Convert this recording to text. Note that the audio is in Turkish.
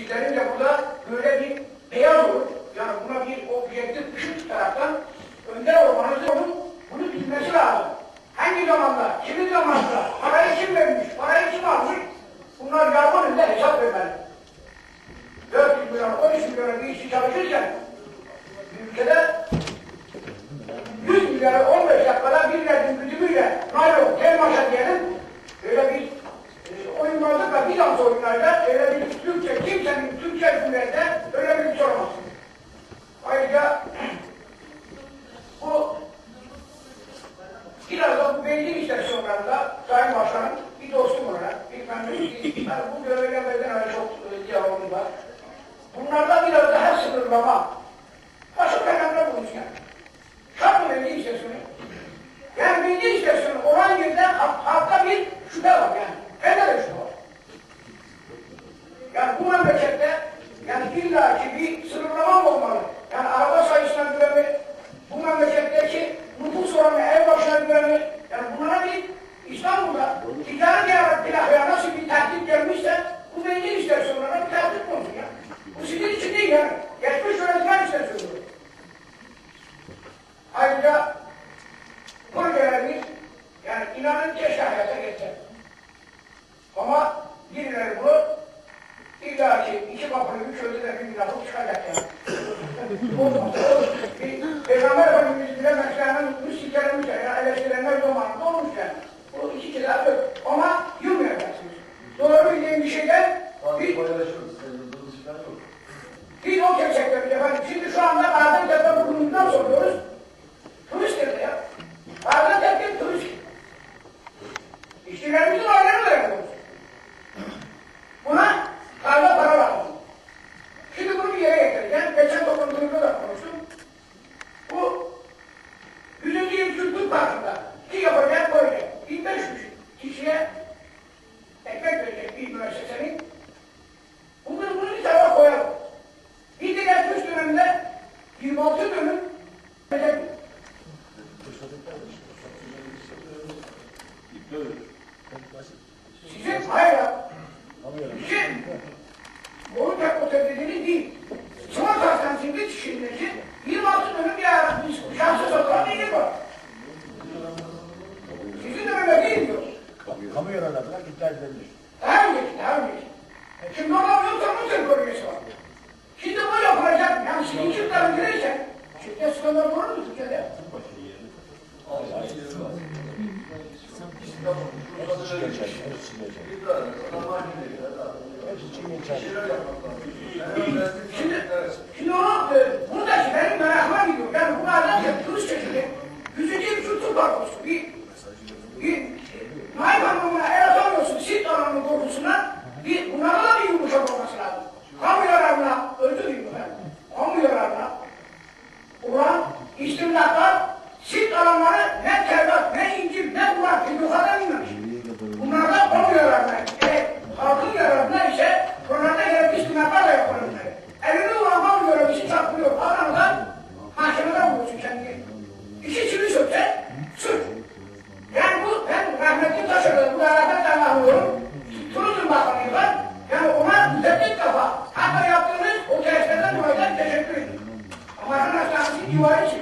Sizlerin de burada böyle bir beyaz olur. Yani buna bir objektif ışık taraftan önder olmanız onun bunu bilmesi lazım. Hangi zamanda, kimin zamanında, parayı kim vermiş, parayı kim almış, bunlar yargı önünde hesap vermeli. 400 milyon, 13 milyona bir işçi çalışırken, ülkede 100 milyarı 15 dakikada bir verdiğin güdümüyle naylon, tel maşa diyelim, öyle bir e, oyunlarda Bizans oyunlarda öyle Türkçe cümlede öyle bir olmaz. Ayrıca bu biraz da bu benzin istasyonlarında Sayın Başkanım bir dostum olarak memnuniyet yani bu görevlerden öyle çok e, diyalogum var. Bunlarda biraz daha sınırlama. Ayrıca projelerimiz yani inanın keşke hayata geçer. Ama birileri bunu illa ki iki kapılı üç özü de bir lafı çıkacak yani. Bir Peygamber Efendimiz bile mesleğine tutmuş, sikerlemiş yani eleştirenler zamanında olmuş yani. Bu iki kitap yok. Ama yılmayacaksınız. Doğru bildiğim bir şeyden bir, biz o gerçekten efendim. Şimdi şu anda Gaziantep'te bulunduğundan soruyoruz. Tek otel dediğiniz değil. Sıvaz Hastanesi'nde çişindeki 26 dönüm bir ara şahsı satılan neyin var? Sizin de öyle değil mi? Kamu yararlarına iptal edilebilir. Önceki, daha önceki. E şimdi ona yoksa Mısır bölgesi var. Şimdi bu yapılacak. Yani sizin çiftlerin girerse, çiftte skandal olur mu Türkiye'de? Hepsi için geçer. Şimdi, şimdi onu, e, buradaki benim merakıma gidiyor. Yani bu Gaziantep turist çeşidi, yüzüncü bir kültür parkosu. Bir, bir, Naim Hanım'ına el atamıyorsun, sit alanının korkusuna, bir, bunlara da bir yumuşak olması lazım. Kamu yararına, kamu yararına, ulan istimlaklar, sit alanları ne Tevrat, ne İncil, ne Kur'an, Tevrat'tan અમારા નાસ્તા દિવાળી છે.